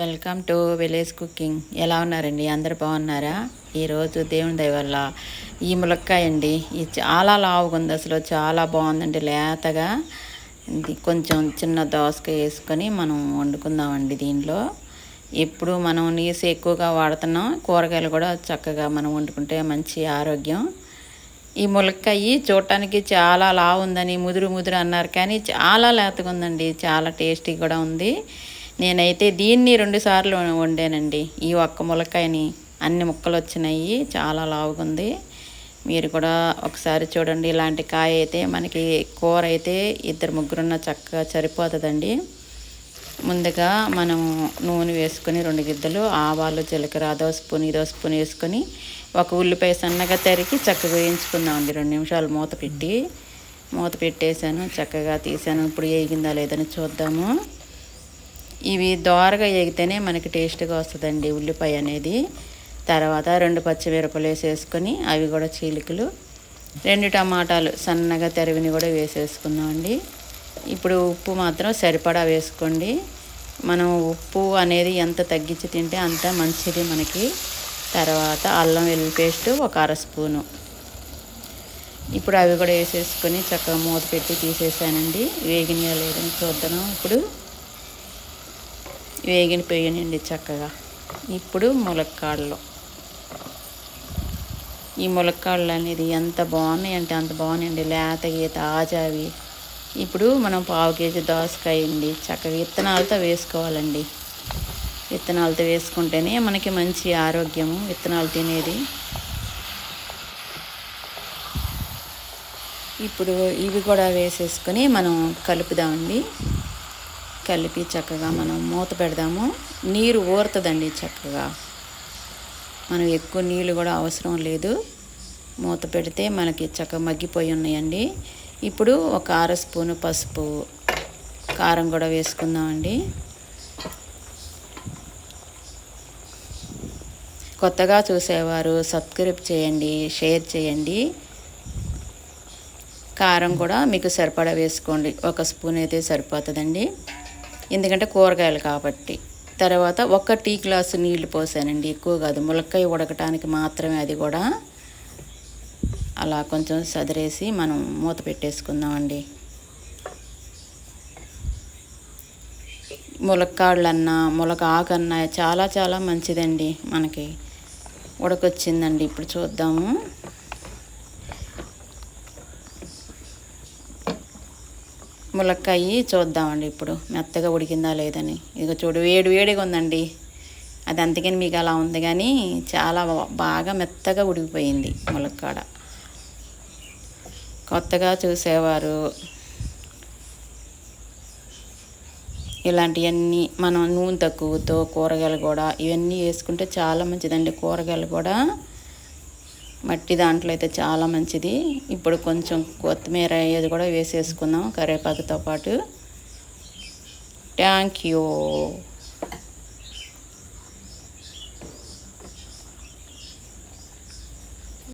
Welcome to village cooking. ఎలా ఉన్నారండి? అందరు బాగున్నారా? ఈరోజు దేవుని దయ వల్ల ఈ ములక్కాయ అండి ఇది చాలా లావుగా ఉంది అసలు. చాలా బాగుందండి. లేతగా ఇది కొంచెం చిన్న దోసకాయ వేసుకొని మనం వండుకుందామండి దీనిలో ఎప్పుడు మనం నీసు ఎక్కువగా వాడుతున్నాం. కూరగాయలు కూడా చక్కగా మనం వండుకుంటే మంచి ఆరోగ్యం. ఈ ములక్కాయ చూడటానికి చాలా లావు ఉందని ముదురు ముదురు అన్నారు. కానీ చాలా లేతగా ఉందండి చాలా టేస్టీ కూడా ఉంది. నేనైతే దీన్ని రెండుసార్లు వండానండి. ఈ ఒక్క ములక్కాయని అన్ని ముక్కలు వచ్చినాయి చాలా లావుగా ఉంది మీరు కూడా ఒకసారి చూడండి. ఇలాంటి కాయ అయితే మనకి కూర అయితే ఇద్దరు ముగ్గురున్న చక్కగా సరిపోతుందండి. ముందుగా మనం నూనె వేసుకొని రెండు గిద్దలు ఆవాలు జీలకర్ర అదో స్పూన్ ఇదో స్పూన్ వేసుకొని ఒక ఉల్లిపాయ సన్నగా తరిగి చక్కగా వేయించుకుందామండి. రెండు నిమిషాలు మూత పెట్టి. మూత పెట్టేశాను చక్కగా తీసాను ఇప్పుడు వేగిందా లేదని చూద్దాము. ఇవి దోరగా వేగితేనే మనకి టేస్ట్గా వస్తుందండి ఉల్లిపాయ అనేది. తర్వాత రెండు పచ్చిమిరపలు వేసేసుకొని అవి కూడా చీలికలు. రెండు టమాటాలు సన్నగా తెరవిని కూడా వేసేసుకుందామండి. ఇప్పుడు ఉప్పు మాత్రం సరిపడా వేసుకోండి. మనం ఉప్పు అనేది ఎంత తగ్గించి తింటే అంత మంచిది మనకి. తర్వాత అల్లం వెల్లుల్లి పేస్ట్ ఒక అర స్పూను. ఇప్పుడు అవి కూడా వేసేసుకొని చక్కగా మూత పెట్టి తీసేసానండి. వేగిన లేదని చూద్దాం ఇప్పుడు. వేగిన పోయానండి చక్కగా. ఇప్పుడు ములక్కాడలు. ఈ ములక్కాడలు అనేది ఎంత బాగున్నాయి అంటే అంత బాగున్నాయండి. లేత గీత ఆజావి ఇప్పుడు మనం పావు కేజీ దోసకాయ అండి. చక్కగా విత్తనాలతో వేసుకోవాలండి. విత్తనాలతో వేసుకుంటేనే మనకి మంచి ఆరోగ్యము విత్తనాలు తినేది. ఇప్పుడు ఇవి కూడా వేసేసుకొని మనం కలుపుదామండి. కలిపి చక్కగా మనం మూత పెడదాము. నీరు ఊరుతుందండి చక్కగా. మనం ఎక్కువ నీళ్ళు కూడా అవసరం లేదు. మూత పెడితే మనకి చక్కగా మగ్గిపోయి ఉన్నాయండి. ఇప్పుడు ఒక అర స్పూను పసుపు కారం కూడా వేసుకుందామండి. కొత్తగా చూసేవారు సబ్స్క్రైబ్ చేయండి షేర్ చేయండి. కారం కూడా మీకు సరిపడా వేసుకోండి. ఒక స్పూన్ అయితే సరిపోతుందండి. ఎందుకంటే కూరగాయలు కాబట్టి. తర్వాత ఒక టీ గ్లాసు నీళ్ళు పోసానండి. ఎక్కువ కాదు. ములక్కాయ ఉడకటానికి మాత్రమే అది కూడా అలా కొంచెం సదిరేసి మనం మూత పెట్టేసుకుందామండి. ములక్కాళ్ళన్నా ములక ఆకన్నా చాలా చాలా మంచిదండి మనకి. ఉడకొచ్చిందండి. ఇప్పుడు చూద్దాము. ములక్కాయి చూద్దామండి ఇప్పుడు. మెత్తగా ఉడికిందా లేదని. ఇదిగో చూడు వేడి వేడిగా ఉందండి. అది అందుకని మీకు అలా ఉంది కానీ చాలా బాగా మెత్తగా ఉడికిపోయింది ములక్కాడ. కొత్తగా చూసేవారు. ఇలాంటివన్నీ మనం నూనె తక్కువతో కూరగాయలు కూడా ఇవన్నీ వేసుకుంటే చాలా మంచిదండి. కూరగాయలు కూడా మట్టి దాంట్లో అయితే చాలా మంచిది. ఇప్పుడు కొంచెం కొత్తిమీర అయ్యేది కూడా వేసేసుకుందాం కరివేపాకుతో పాటు. Thank you